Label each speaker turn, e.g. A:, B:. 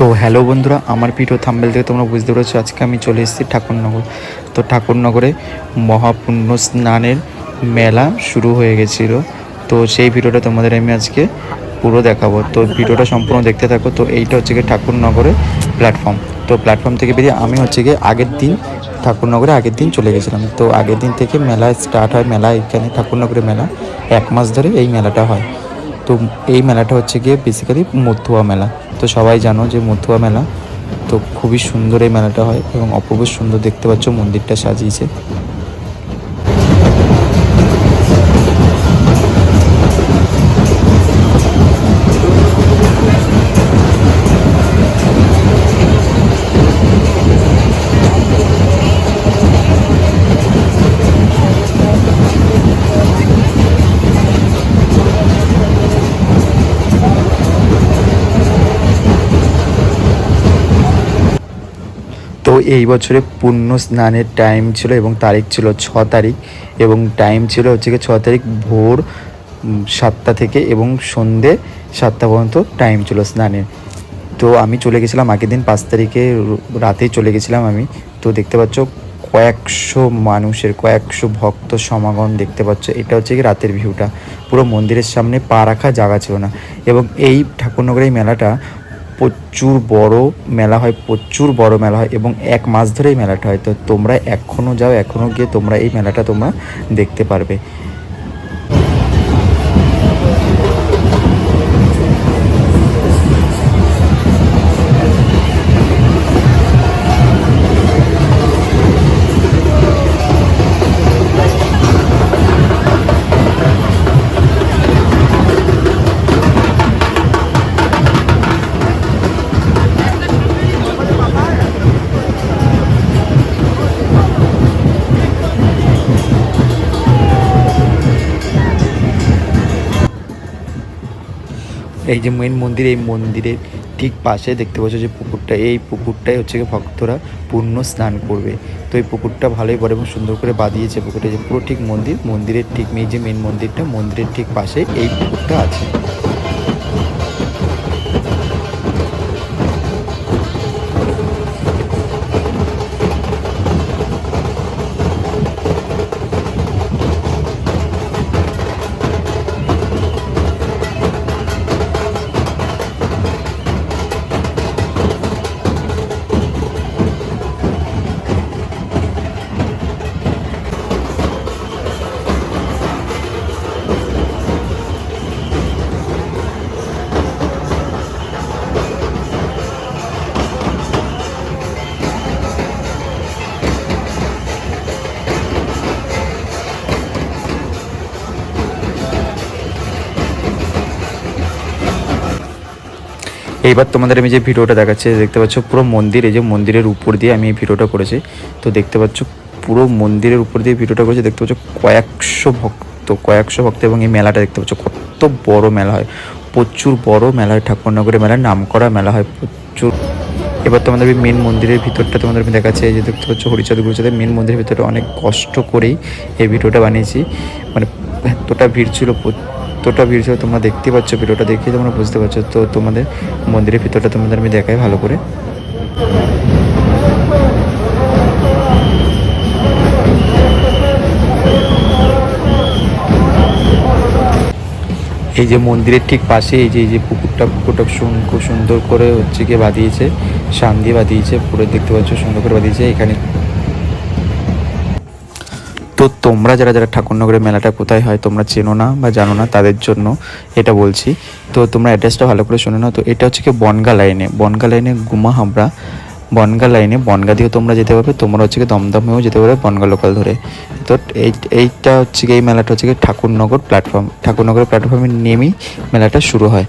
A: তো হ্যালো বন্ধুরা, আমার ভিডিও থাম্বেল থেকে তোমরা বুঝতে পেরেছ আজকে আমি চলে এসেছি ঠাকুরনগর। তো ঠাকুরনগরে মহাপুণ্য স্নানের মেলা শুরু হয়ে গেছিল। তো সেই ভিডিওটা তোমাদের আমি আজকে পুরো দেখাবো। তো ভিডিওটা সম্পূর্ণ দেখতে থাকো। তো এইটা হচ্ছে গিয়ে ঠাকুরনগরের প্ল্যাটফর্ম তো প্ল্যাটফর্ম থেকে বেরিয়ে আমি হচ্ছে গিয়ে আগের দিন ঠাকুরনগরে আগের দিন চলে গেছিলাম। তো আগের দিন থেকে মেলা স্টার্ট হয়। মেলা এখানে ঠাকুরনগরের মেলা। এক মাস ধরে এই মেলাটা হয়। তো এই মেলাটা হচ্ছে গিয়ে বেসিক্যালি মথুয়া মেলা। তো সবাই জানো যে মথুয়া মেলা তো খুবই সুন্দর এই মেলাটা হয় এবং অপূর্ব সুন্দর দেখতে পাচ্ছ, মন্দিরটা সাজিয়েছে। এই বছরে পূর্ণ স্নানের টাইম ছিল এবং তারিখ ছিল ছ তারিখ এবং টাইম ছিল হচ্ছে গিয়ে ছ তারিখ ভোর সাতটা থেকে এবং সন্ধে সাতটা পর্যন্ত টাইম ছিল স্নানের। তো আমি চলে গেছিলাম আগের দিন পাঁচ তারিখে, রাতেই চলে গেছিলাম আমি। তো দেখতে পাচ্ছ কয়েকশো মানুষের, কয়েকশো ভক্ত সমাগম দেখতে পাচ্ছ। এটা হচ্ছে কি রাতের ভিউটা পুরো মন্দিরের সামনে পা রাখা জায়গা ছিল না। এবং এই ঠাকুরনগরের মেলাটা প্রচুর বড় মেলা হয়, প্রচুর বড় মেলা হয় এবং এক মাস ধরে এই মেলাটা হয়। তো তোমরা এখনও যাও এখনও গিয়ে তোমরা এই মেলাটা তোমরা দেখতে পারবে। এই যে মেন মন্দির, এই মন্দিরের ঠিক পাশে দেখতে পাচ্ছ যে পুকুরটা, এই পুকুরটাই হচ্ছে ভক্তরা পূর্ণ স্নান করবে। তো এই পুকুরটা ভালোই পরে এবং সুন্দর করে বাঁধিয়েছে পুকুরটা। যে পুরো ঠিক মন্দির, মন্দিরের ঠিক, এই যে মেন মন্দিরটা, মন্দিরের ঠিক পাশে এই পুকুরটা আছে। এইবার তোমাদের আমি যে ভিডিওটা দেখাচ্ছি, দেখতে পাচ্ছ পুরো মন্দির, এই যে মন্দিরের উপর দিয়ে আমি এই ভিডিওটা করেছি। তো দেখতে পাচ্ছ পুরো মন্দিরের উপর দিয়ে ভিডিওটা করেছি, দেখতে পাচ্ছ কয়েকশো ভক্ত কয়েকশো ভক্ত এবং এই মেলাটা দেখতে পাচ্ছ কত বড় মেলা হয়। প্রচুর বড় মেলা হয়, ঠাকুরনগরের মেলার নাম করা মেলা হয় প্রচুর। এবার তোমাদের মেন মন্দিরের ভিতরটা তোমাদের আমি দেখাচ্ছি যে দেখতে পাচ্ছ হরিচাঁদ গুরুচাঁদের মেন মন্দিরের ভিতরে অনেক কষ্ট করেই এই ভিডিওটা বানিয়েছি। মানে এতটা ভিড় ছিল এতটা ভিড় ছিল তোমরা দেখতে পাচ্ছ, ভিডিওটা দেখে তোমরা বুঝতে পারছ। তো তোমাদের মন্দিরের ভিতরটা তোমাদের আমি দেখাই ভালো করে। এই যে মন্দিরের ঠিক পাশে এই যে এই যে পুকুরটা পুকুরটা সুন- খুব সুন্দর করে হচ্ছে গিয়ে বাঁধিয়েছে, শান দিয়ে বাঁধিয়েছে, পুরো দেখতে পাচ্ছ সুন্দর করে বাঁধিয়েছে। এখানে তোমরা যারা যারা ঠাকুরনগরের মেলাটা কোথায় হয় তোমরা চেনো না বা জানো না, তাদের জন্য এটা বলছি। তো তোমরা অ্যাড্রেসটা ভালো করে শুনে নাও। তো এটা হচ্ছে কি বনগা লাইনে বনগা লাইনে গুমা হামরা বনগা লাইনে বনগা দিয়েও তোমরা যেতে পারবে। তোমরা হচ্ছে কি দমদমেও যেতে পারবে বনগা লোকাল ধরে। তো এই, এইটা হচ্ছে কি, এই মেলাটা হচ্ছে কি ঠাকুরনগর প্ল্যাটফর্ম ঠাকুরনগর প্ল্যাটফর্মে নেমেই মেলাটা শুরু হয়।